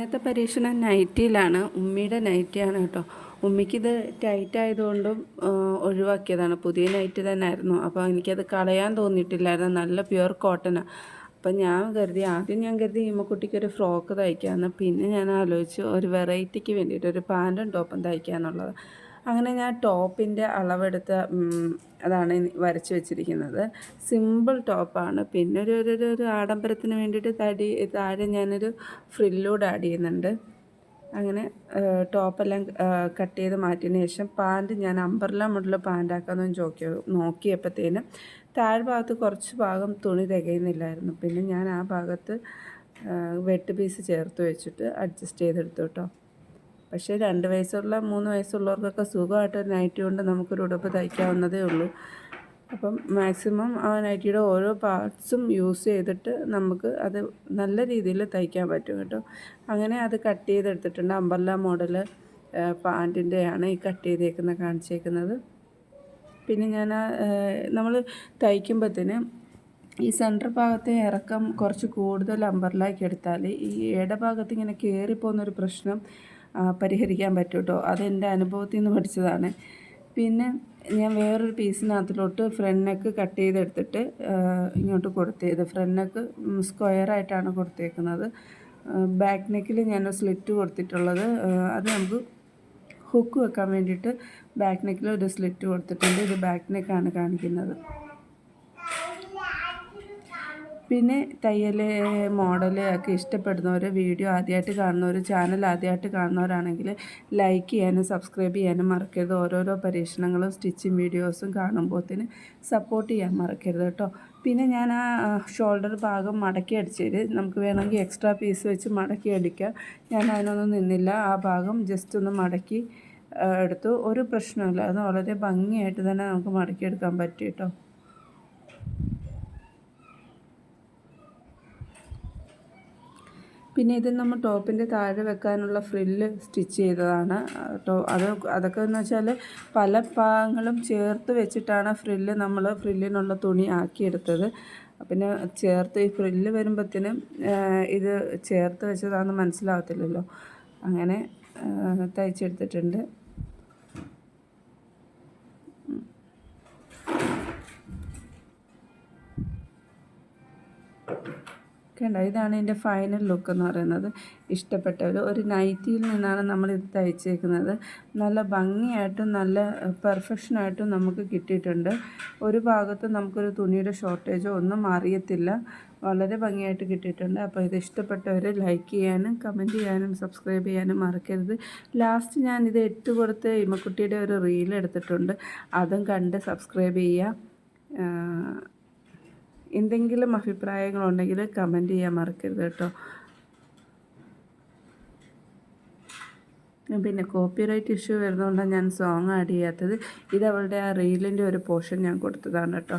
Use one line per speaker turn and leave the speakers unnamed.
ഇന്നത്തെ പരീക്ഷണം നൈറ്റിയിലാണ്. ഉമ്മിയുടെ നൈറ്റിയാണ് കേട്ടോ. ഉമ്മിക്കിത് ടൈറ്റ് ആയതുകൊണ്ടും ഒഴിവാക്കിയതാണ്. പുതിയ നൈറ്റ് തന്നെ ആയിരുന്നു അപ്പോൾ എനിക്കത് കളയാൻ തോന്നിയിട്ടില്ലായിരുന്നു. നല്ല പ്യുവർ കോട്ടനാണ് അപ്പം ഞാൻ കരുതി ആദ്യം ഞാൻ കരുതി ഇമ്മക്കുട്ടിക്ക് ഒരു ഫ്രോക്ക് തയ്ക്കാമെന്ന് പിന്നെ ഞാൻ ആലോചിച്ചു ഒരു വെറൈറ്റിക്ക് വേണ്ടിയിട്ട് ഒരു പാന്റും ടോപ്പും തയ്ക്കാന്നുള്ളത്. അങ്ങനെ ഞാൻ ടോപ്പിന്റെ അളവെടുത്ത് അതാണ് വരച്ച് വെച്ചിരിക്കുന്നത്. സിമ്പിൾ ടോപ്പാണ്. പിന്നെ ഒരു ഒരു ആഡംബരത്തിന് വേണ്ടിയിട്ട് തടി താഴെ ഞാനൊരു ഫ്രില്ലൂടെ ആഡ് ചെയ്യുന്നുണ്ട്. അങ്ങനെ ടോപ്പെല്ലാം കട്ട് ചെയ്ത് മാറ്റിയതിന് ശേഷം പാന്റ് ഞാൻ അമ്പർല മുതൽ പാന്റാക്കാമെന്ന് ചോക്കി നോക്കിയപ്പോഴത്തേനും താഴ്ഭാഗത്ത് കുറച്ച് ഭാഗം തുണി തികയുന്നില്ലായിരുന്നു. പിന്നെ ഞാൻ ആ ഭാഗത്ത് വെട്ട് പീസ് ചേർത്ത് വെച്ചിട്ട് അഡ്ജസ്റ്റ് ചെയ്തെടുത്തു കേട്ടോ. പക്ഷേ രണ്ട് വയസ്സുള്ള മൂന്ന് വയസ്സുള്ളവർക്കൊക്കെ സുഖമായിട്ട് നൈറ്റി കൊണ്ട് നമുക്കൊരു ഉടുപ്പ് തയ്ക്കാവുന്നതേ ഉള്ളൂ. അപ്പം മാക്സിമം ആ നൈറ്റിയുടെ ഓരോ പാർട്സും യൂസ് ചെയ്തിട്ട് നമുക്ക് അത് നല്ല രീതിയിൽ തയ്ക്കാൻ പറ്റും കേട്ടോ. അങ്ങനെ അത് കട്ട് ചെയ്തെടുത്തിട്ടുണ്ട്. അമ്പർല മോഡൽ പാന്റിന്റെയാണ് ഈ കട്ട് ചെയ്തേക്കുന്ന കാണിച്ചേക്കുന്നത്. പിന്നെ ഞാൻ നമ്മൾ തയ്ക്കുമ്പോഴത്തേന് ഈ സെന്റർ ഭാഗത്തെ ഇറക്കം കുറച്ച് കൂടുതൽ അമ്പർലാക്കി എടുത്താൽ ഈ ഇടഭാഗത്ത് ഇങ്ങനെ കയറിപ്പോകുന്നൊരു പ്രശ്നം പരിഹരിക്കാൻ പറ്റും കേട്ടോ അതെന്റെ അനുഭവത്തിൽ നിന്ന് പഠിച്ചതാണ്. പിന്നെ ഞാൻ വേറൊരു പീസിനകത്തിലോട്ട് ഫ്രണ്ട് നെക്ക് കട്ട് ചെയ്തെടുത്തിട്ട് ഇങ്ങോട്ട് കൊടുത്തത്. ഫ്രണ്ട് നെക്ക് സ്ക്വയറായിട്ടാണ് കൊടുത്തേക്കുന്നത്. ബാക്ക് നെക്കിൽ ഞാൻ സ്ലിറ്റ് കൊടുത്തിട്ടുള്ളത്. അത് നമുക്ക് ഹുക്ക് വെക്കാൻ വേണ്ടിയിട്ട് ബാക്ക് നെക്കിൽ ഒരു സ്ലിറ്റ് കൊടുത്തിട്ടുണ്ട്. ഇത് ബാക്ക് നെക്കാണ് കാണിക്കുന്നത്. പിന്നെ തയ്യൽ മോഡൽ ഒക്കെ ഇഷ്ടപ്പെടുന്നവർ വീഡിയോ ആദ്യമായിട്ട് കാണുന്നവർ ചാനൽ ആദ്യമായിട്ട് കാണുന്നവരാണെങ്കിൽ ലൈക്ക് ചെയ്യാനും സബ്സ്ക്രൈബ് ചെയ്യാനും മറക്കരുത്. ഓരോരോ പരീക്ഷണങ്ങളും സ്റ്റിച്ചിങ് വീഡിയോസും കാണുമ്പോഴത്തേന് സപ്പോർട്ട് ചെയ്യാൻ മറക്കരുത് കേട്ടോ. പിന്നെ ഞാൻ ആ ഷോൾഡർ ഭാഗം മടക്കി അടിച്ചത് നമുക്ക് വേണമെങ്കിൽ എക്സ്ട്രാ പീസ് വെച്ച് മടക്കി അടിക്കാം. ഞാൻ അതിനൊന്നും നിന്നില്ല. ആ ഭാഗം ജസ്റ്റ് ഒന്ന് മടക്കി എടുത്തു. ഒരു പ്രശ്നമില്ല അത് വളരെ ഭംഗിയായിട്ട് തന്നെ നമുക്ക് മടക്കിയെടുക്കാൻ പറ്റും കേട്ടോ. പിന്നെ ഇത് നമ്മൾ ടോപ്പിന്റെ താഴെ വെക്കാനുള്ള ഫ്രില്ല് സ്റ്റിച്ച് ചെയ്തതാണ്. അത് അതൊക്കെ എന്ന് വെച്ചാൽ പല ഭാഗങ്ങളും ചേർത്ത് വെച്ചിട്ടാണ് ഫ്രില്ല് നമ്മൾ ഫ്രില്ലിനുള്ള തുണി ആക്കിയെടുത്തത്. പിന്നെ ചേർത്ത് ഈ ഫ്രില്ല് വരുമ്പോഴത്തേനും ഇത് ചേർത്ത് വെച്ചതാണെന്ന് മനസ്സിലാവത്തില്ലല്ലോ. അങ്ങനെ തയ്ച്ചെടുത്തിട്ടുണ്ട്. കണ്ടോ ഇതാണ് എന്റെ ഫൈനൽ ലുക്ക് എന്ന് പറയുന്നത്. ഇഷ്ടപ്പെട്ടവർ ഒരു നൈറ്റിയിൽ നിന്നാണ് നമ്മൾ ഇത് തയ്ച്ചേക്കുന്നത്. നല്ല ഭംഗിയായിട്ടും നല്ല പെർഫെക്ഷനായിട്ടും നമുക്ക് കിട്ടിയിട്ടുണ്ട്. ഒരു ഭാഗത്ത് നമുക്കൊരു തുണിയുടെ ഷോർട്ടേജോ ഒന്നും അറിയത്തില്ല വളരെ ഭംഗിയായിട്ട് കിട്ടിയിട്ടുണ്ട്. അപ്പോൾ ഇത് ഇഷ്ടപ്പെട്ടവർ ലൈക്ക് ചെയ്യാനും കമന്റ് ചെയ്യാനും സബ്സ്ക്രൈബ് ചെയ്യാനും മറക്കരുത്. ലാസ്റ്റ് ഞാൻ ഇത് ഇട്ട് കൊടുത്ത് ഇമക്കുട്ടിയുടെ ഒരു റീൽ എടുത്തിട്ടുണ്ട്. അതും കണ്ട് സബ്സ്ക്രൈബ് ചെയ്യുക. എന്തെങ്കിലും അഭിപ്രായങ്ങളുണ്ടെങ്കിൽ കമന്റ് ചെയ്യാൻ മറക്കരുത് കേട്ടോ. പിന്നെ കോപ്പിറൈറ്റ് ഇഷ്യൂ വരുന്നതുകൊണ്ടാണ് ഞാൻ സോങ് ആഡ് ചെയ്യാത്തത്. ഇത് അവളുടെ ആ റീലിന്റെ ഒരു പോർഷൻ ഞാൻ കൊടുത്തതാണ് കേട്ടോ.